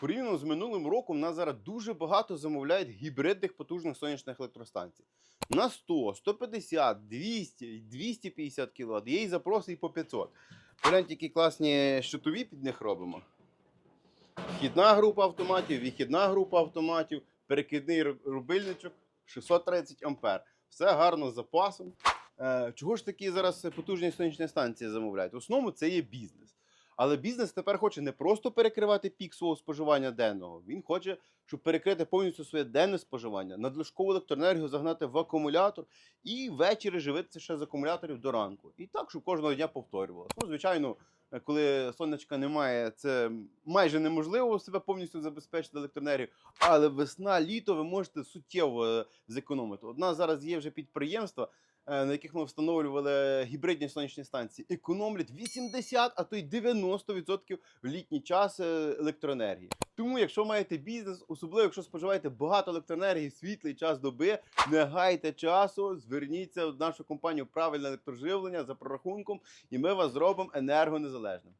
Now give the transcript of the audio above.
порівняно з минулим роком, нас зараз дуже багато замовляють гібридних потужних сонячних електростанцій. На 100, 150, 200, 250 кВт. Є і запроси і по 500. Погляньте, які класні щитові під них робимо. Вхідна група автоматів, вихідна група автоматів, перекидний рубильничок 630 ампер. Все гарно з запасом. Е, чого ж такі зараз потужні сонячні станції замовляють? В основному це є бізнес. Але бізнес тепер хоче не просто перекривати пік свого споживання денного. Він хоче, щоб перекрити повністю своє денне споживання, надлишкову електроенергію загнати в акумулятор і ввечері живитися ще з акумуляторів до ранку. І так, щоб кожного дня повторювалося. Ну, звичайно, коли сонечка немає, це майже неможливо себе повністю забезпечити електроенергію. Але весна, літо ви можете суттєво е, зекономити. Одна зараз є вже підприємства, е, на яких ми встановлювали гібридні сонячні станції, економлять 80, а то й 90% в літній час е, електроенергії. Тому, якщо маєте бізнес, особливо якщо споживаєте багато електроенергії світлий час доби, не гайте часу, зверніться в нашу компанію правильне електроживлення за прорахунком, і ми вас зробимо енергонезалежним.